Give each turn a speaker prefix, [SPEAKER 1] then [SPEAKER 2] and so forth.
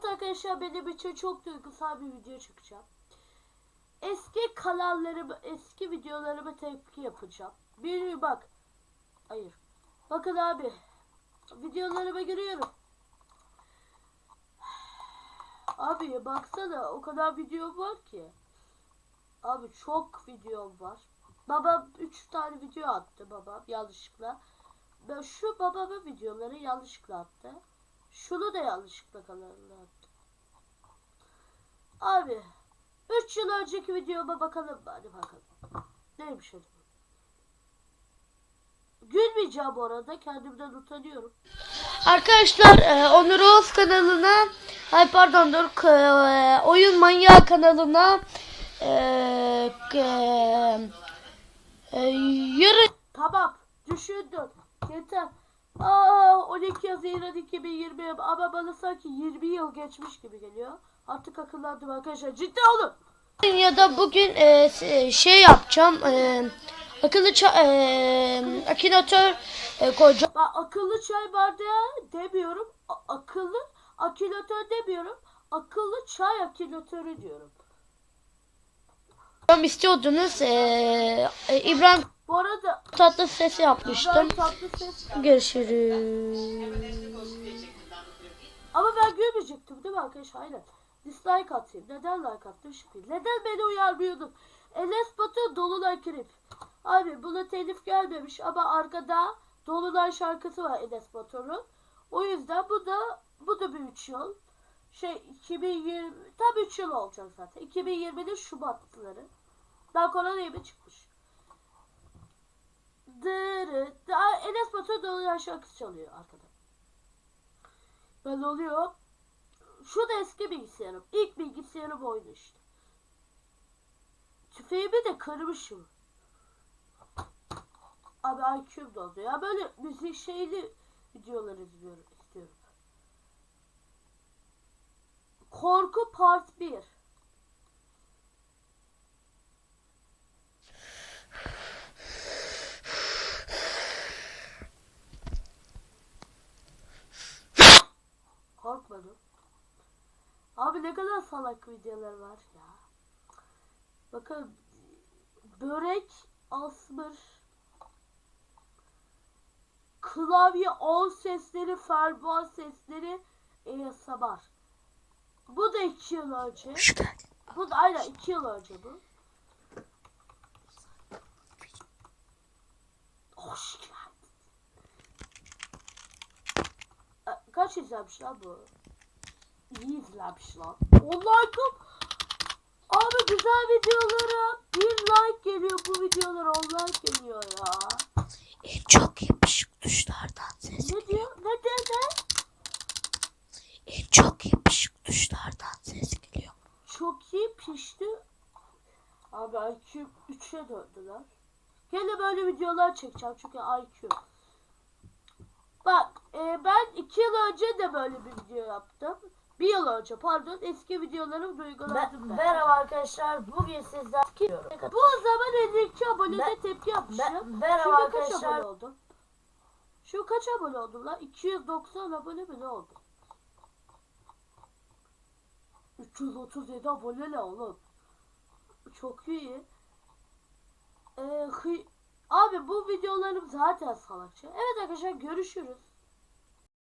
[SPEAKER 1] Evet arkadaşlar benim için çok duygusal bir video çıkacağım. Eski kanallarımı, eski videolarıma tepki yapacağım. Bir bak. Hayır. Bakın abi. Videolarıma giriyorum. Abi baksana o kadar video var ki. Abi çok video var. Babam 3 tane video attı babam yanlışlıkla. Ben şu babamın videoları yanlışlıkla attı. Şunu da yanlışlıkla kanalına attı. Abi 3 yıl önceki videoma bakalım? Hadi bakalım. Neymiş hadi. Gülmeyeceğim bu arada. Kendimden utanıyorum.
[SPEAKER 2] Arkadaşlar e, Onur Oğuz kanalına ay pardon dur e, oyun manyağı kanalına e, k- e, yarın
[SPEAKER 1] Tamam. Düşündüm. Yeter. Aa 12 Haziran 2020 ama bana sanki 20 yıl geçmiş gibi geliyor. Artık akıllandım arkadaşlar. Ciddi olun.
[SPEAKER 2] ya da bugün e, şey yapacağım e, akıllı ça- e, akülatör e, koyacağım.
[SPEAKER 1] Ben akıllı çay bardağı demiyorum. A- akıllı akülatör demiyorum. Akıllı çay akülatörü diyorum.
[SPEAKER 2] istiyordunuz e, e, İbrahim
[SPEAKER 1] Bu arada
[SPEAKER 2] tatlı sesi yapmıştım.
[SPEAKER 1] tatlı ses
[SPEAKER 2] Görüşürüz.
[SPEAKER 1] Ama ben gülmeyecektim değil mi arkadaşlar? Aynen. Dislike atayım. Neden like attım şimdi? Neden beni uyarmıyordun? Enes Batur Dolunay Krip. Abi buna telif gelmemiş ama arkada Dolunay şarkısı var Enes Batur'un. O yüzden bu da bu da bir 3 yıl. Şey 2020 tam 3 yıl olacak zaten. 2020'de Şubatları. Daha korona çıkmış. Dırı, Enes Batur Dolunay şarkısı çalıyor arkada. Ben oluyor. Şu da eski bilgisayarım. İlk bilgisayarım oydu işte. Tüfeğimi de kırmışım. Abi IQ'm doldu ya. Böyle müzik şeyli videolar izliyorum istiyorum. Korku Part 1. Korkmadım. Abi ne kadar salak videolar var ya. Bakın börek asmır. Klavye on sesleri, fermuar sesleri, ASMR. Bu da iki yıl önce. Bu da aynen iki yıl önce bu. Hoş geldin. E, Kaç izlenmiş lan bu? İyi izlenmiş lan. Online kap. Abi güzel videolara bir like geliyor bu videolara online geliyor ya.
[SPEAKER 2] En çok yapışık tuşlardan ses.
[SPEAKER 1] Ne diyor? Ne ne ne?
[SPEAKER 2] En çok yapışık tuşlardan ses geliyor.
[SPEAKER 1] Çok iyi pişti. Abi IQ 3'e döndüler. Gene böyle videolar çekeceğim çünkü IQ. Bak e, ben 2 yıl önce de böyle bir video yaptım. Bir yıl önce pardon eski videolarım duygulandım ben.
[SPEAKER 3] Merhaba arkadaşlar. Bugün sizden
[SPEAKER 1] Bu zaman 52 abonede tepki yapmışım.
[SPEAKER 3] Merhaba
[SPEAKER 1] Şimdi kaç
[SPEAKER 3] arkadaşlar.
[SPEAKER 1] abone oldum? Şu kaç abone oldum lan? 290 abone mi ne oldu? 337 abone ne oğlum? Çok iyi. Ee, Abi bu videolarım zaten salakça. Evet arkadaşlar görüşürüz.